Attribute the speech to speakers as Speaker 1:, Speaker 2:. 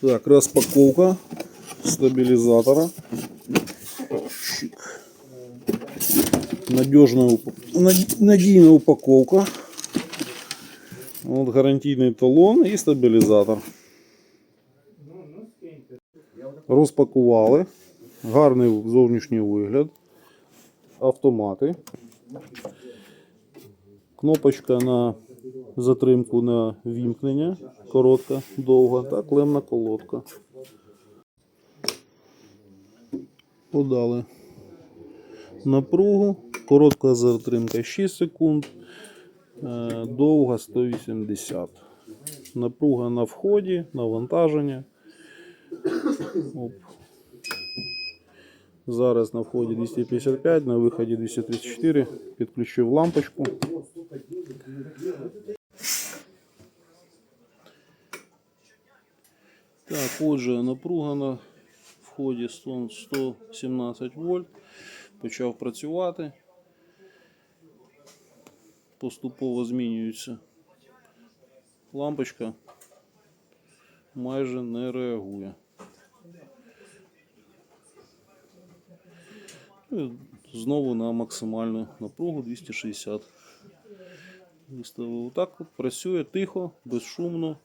Speaker 1: Так, распаковка стабилизатора. Чик. Надежная, уп- над- надійная упаковка. Вот гарантийный талон і стабілізатор. Розпакували. Гарний зовнішній вигляд. Автомати. Кнопочка на затримку на вімкнення. Коротка, довга та клемна колодка. Подали напругу. Коротка затримка 6 секунд. Е, Довга 180. Напруга на вході, навантаження. Оп. Зараз на вході 255, на виході 234. Підключив лампочку. Так, отже, напруга на вході 117 вольт. Почав працювати. Поступово змінюється. Лампочка майже не реагує. І Знову на максимальну напругу 260. Виставив так, працює тихо, безшумно,